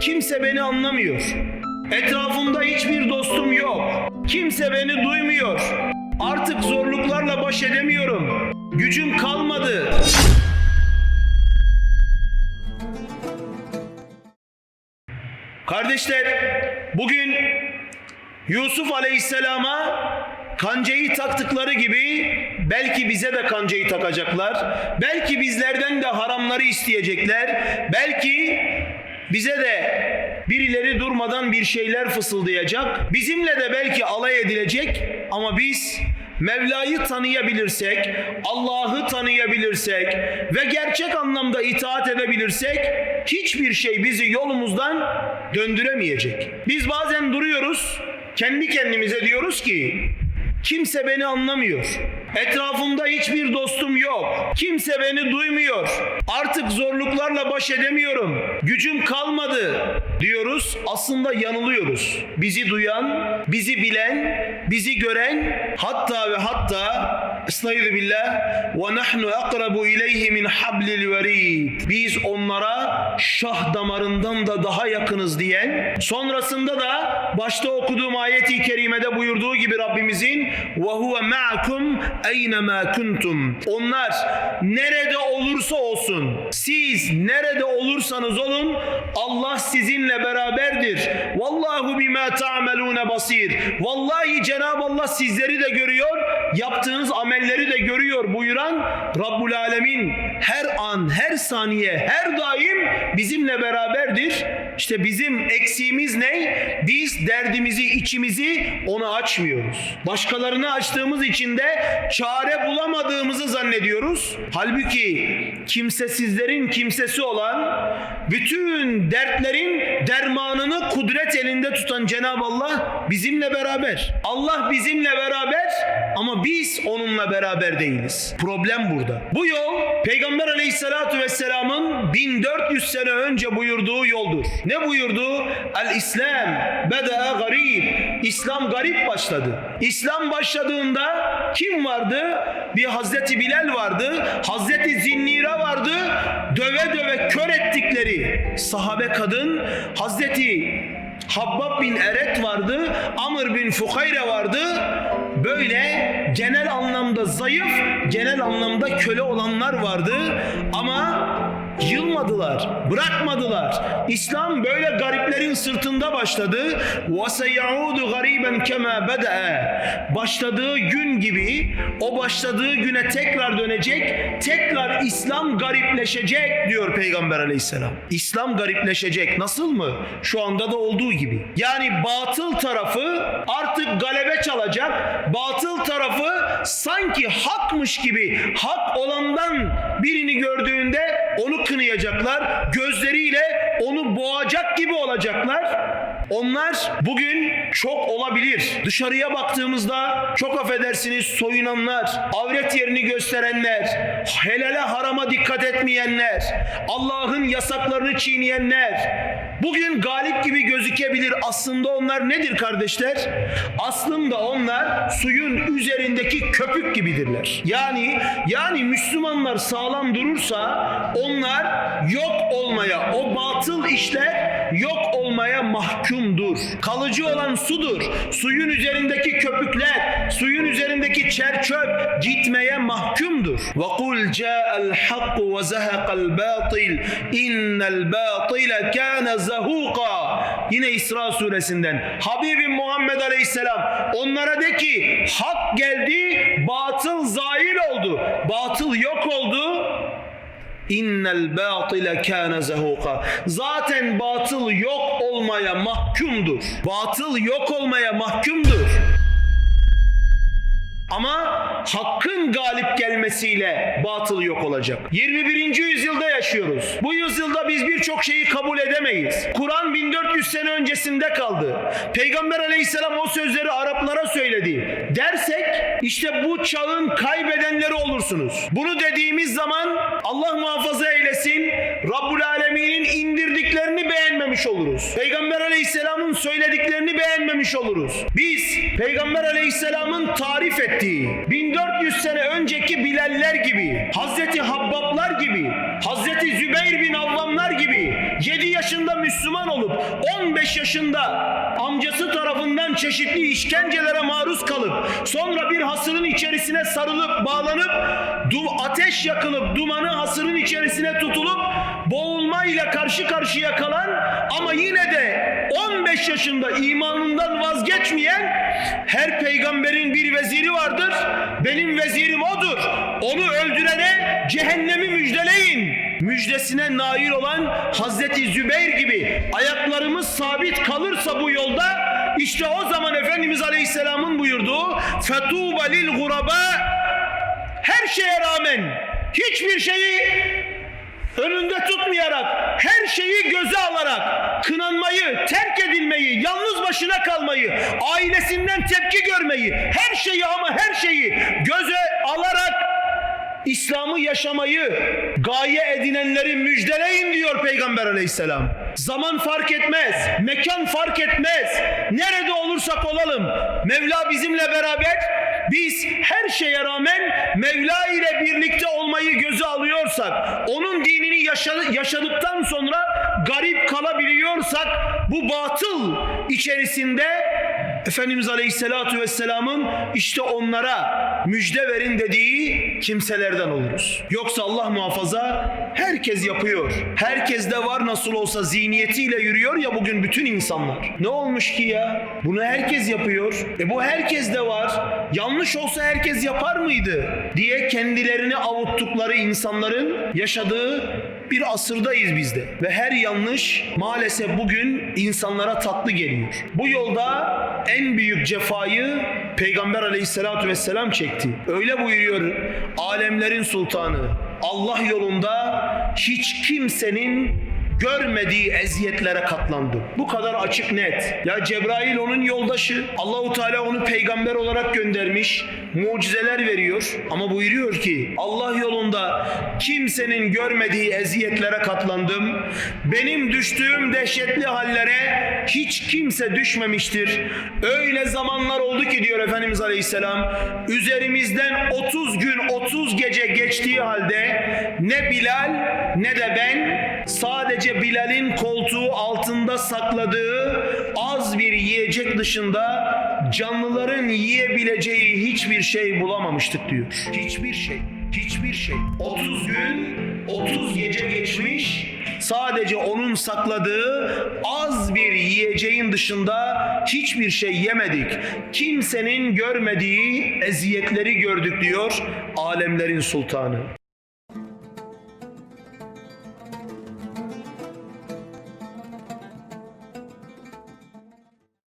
Kimse beni anlamıyor. Etrafımda hiçbir dostum yok. Kimse beni duymuyor. Artık zorluklarla baş edemiyorum. Gücüm kalmadı. Kardeşler, bugün Yusuf Aleyhisselam'a kancayı taktıkları gibi belki bize de kancayı takacaklar. Belki bizlerden de haramları isteyecekler. Belki bize de birileri durmadan bir şeyler fısıldayacak. Bizimle de belki alay edilecek ama biz Mevla'yı tanıyabilirsek, Allah'ı tanıyabilirsek ve gerçek anlamda itaat edebilirsek hiçbir şey bizi yolumuzdan döndüremeyecek. Biz bazen duruyoruz, kendi kendimize diyoruz ki kimse beni anlamıyor. Etrafımda hiçbir dostum yok. Kimse beni duymuyor. Artık zorluklarla baş edemiyorum. Gücüm kalmadı diyoruz. Aslında yanılıyoruz. Bizi duyan, bizi bilen, bizi gören hatta ve hatta Estaizu billah ve nahnu akrabu ileyhi min hablil verid. Biz onlara şah damarından da daha yakınız diyen sonrasında da başta okuduğum ayeti kerimede buyurduğu gibi Rabbimizin ve huve ma'akum eynema kuntum. Onlar nerede olursa olsun siz nerede olursanız olun Allah sizinle beraberdir. Vallahu bima ta'melun basir. Vallahi Cenab-ı Allah sizleri de görüyor, yaptığınız amelleri de görüyor buyuran Rabbul Alemin her an, her saniye, her daim bizimle beraberdir. İşte bizim eksiğimiz ne? Biz derdimizi, içimizi ona açmıyoruz. Başkalarına açtığımız için de çare bulamadığımızı zannediyoruz. Halbuki kimsesizlerin kimsesi olan, bütün dertlerin dermanını kudret elinde tutan Cenab-ı Allah bizimle beraber. Allah bizimle beraber ama biz onunla beraber değiliz. Problem burada. Bu yol Peygamber Aleyhisselatü Vesselam'ın 1400 sene önce buyurduğu yoldur. Ne buyurdu? El İslam beda garib. İslam garip başladı. İslam başladığında kim vardı? Bir Hazreti Bilal vardı. Hazreti Zinnira vardı. Döve döve kör ettikleri sahabe kadın Hazreti Habbab bin Eret vardı, Amr bin Fukayre vardı. Böyle genel anlamda zayıf, genel anlamda köle olanlar vardı. Ama yılmadılar, bırakmadılar. İslam böyle gariplerin sırtında başladı. وَسَيَعُودُ غَرِيبًا كَمَا بَدَأَ Başladığı gün gibi o başladığı güne tekrar dönecek, tekrar İslam garipleşecek diyor Peygamber aleyhisselam. İslam garipleşecek. Nasıl mı? Şu anda da olduğu gibi. Yani batıl tarafı artık galebe çalacak. Batıl tarafı sanki hakmış gibi hak olandan birini gördüğünde onu kınayacaklar. Gözleriyle onu boğacak gibi olacaklar. Onlar bugün çok olabilir. Dışarıya baktığımızda çok affedersiniz soyunanlar, avret yerini gösterenler, helale harama dikkat etmeyenler, Allah'ın yasaklarını çiğneyenler, bugün galip gibi. Aslında onlar nedir kardeşler? Aslında onlar suyun üzerindeki köpük gibidirler. Yani yani Müslümanlar sağlam durursa onlar yok olmaya, o batıl işler yok olmaya mahkumdur. Kalıcı olan sudur. Suyun üzerindeki köpükler, suyun üzerindeki çerçöp gitmeye mahkumdur. Ve kul ca'al hak ve zahaqal batil innel batile kana zahuqa. Yine İsra suresinden. Habibim Muhammed Aleyhisselam onlara de ki hak geldi, batıl zahir oldu. Batıl yok oldu. İnnel batile kâne zehuka. Zaten batıl yok olmaya mahkumdur. Batıl yok olmaya mahkumdur. Ama hakkın galip gelmesiyle batıl yok olacak. 21. yüzyılda yaşıyoruz. Bu yüzyılda biz birçok şeyi kabul edemeyiz. Kur'an 1400 sene öncesinde kaldı. Peygamber aleyhisselam o sözleri Araplara söyledi. Dersek işte bu çağın kaybedenleri olursunuz. Bunu dediğimiz zaman Allah muhafaza eylesin Rabbul Alemin'in indirdiklerini beğenmemiş oluruz. Peygamber aleyhisselamın söylediklerini beğenmemiş oluruz. Biz Peygamber aleyhisselamın tarif ettiği 1400 sene önceki Bilaller gibi, Hazreti Habbablar gibi, Hazreti Zübeyir bin Avvamlar gibi 7 yaşında Müslüman olup 15 yaşında amcası tarafından çeşitli işkencelere maruz kalıp sonra bir hasırın içerisine sarılıp bağlanıp ateş yakılıp dumanı hasırın içerisine tutulup boğulmayla karşı karşıya kalan ama yine de 15 yaşında imanından vazgeçmeyen her peygamberin bir veziri vardır. Benim vezirim odur. Onu öldürene cehennemi müjdeleyin. Müjdesine nail olan Hazreti Zübeyir gibi ayaklarımız sabit kalırsa bu yolda işte o zaman Efendimiz Aleyhisselam'ın buyurduğu fetuba lil guraba her şeye rağmen hiçbir şeyi önünde tutmayarak, her şeyi göze alarak, kınanmayı, terk edilmeyi, yalnız başına kalmayı, ailesinden tepki görmeyi, her şeyi ama her şeyi göze alarak İslam'ı yaşamayı gaye edinenleri müjdeleyin diyor Peygamber aleyhisselam. Zaman fark etmez, mekan fark etmez. Nerede olursak olalım Mevla bizimle beraber biz her şeye rağmen Mevla ile birlikte olmayı göze alıyorsak, onun dinini yaşa- yaşadıktan sonra garip kalabiliyorsak bu batıl içerisinde Efendimiz Aleyhisselatü Vesselam'ın işte onlara müjde verin dediği kimselerden oluruz. Yoksa Allah muhafaza herkes yapıyor. Herkes de var nasıl olsa zihniyetiyle yürüyor ya bugün bütün insanlar. Ne olmuş ki ya? Bunu herkes yapıyor. E bu herkes de var. Yanlış olsa herkes yapar mıydı? diye kendilerini avuttukları insanların yaşadığı bir asırdayız biz de. Ve her yanlış maalesef bugün insanlara tatlı geliyor. Bu yolda en büyük cefayı Peygamber aleyhissalatü vesselam çekti. Öyle buyuruyor alemlerin sultanı. Allah yolunda hiç kimsenin görmediği eziyetlere katlandı. Bu kadar açık net. Ya Cebrail onun yoldaşı. Allahu Teala onu peygamber olarak göndermiş. Mucizeler veriyor ama buyuruyor ki Allah yolunda kimsenin görmediği eziyetlere katlandım. Benim düştüğüm dehşetli hallere hiç kimse düşmemiştir. Öyle zamanlar oldu ki diyor Efendimiz Aleyhisselam üzerimizden 30 gün 30 gece geçtiği halde ne Bilal ne de ben sadece Bilal'in koltuğu altında sakladığı az bir yiyecek dışında canlıların yiyebileceği hiçbir şey bulamamıştık diyor. Hiçbir şey, hiçbir şey. 30 gün, 30 gece geçmiş. Sadece onun sakladığı az bir yiyeceğin dışında hiçbir şey yemedik. Kimsenin görmediği eziyetleri gördük diyor alemlerin sultanı.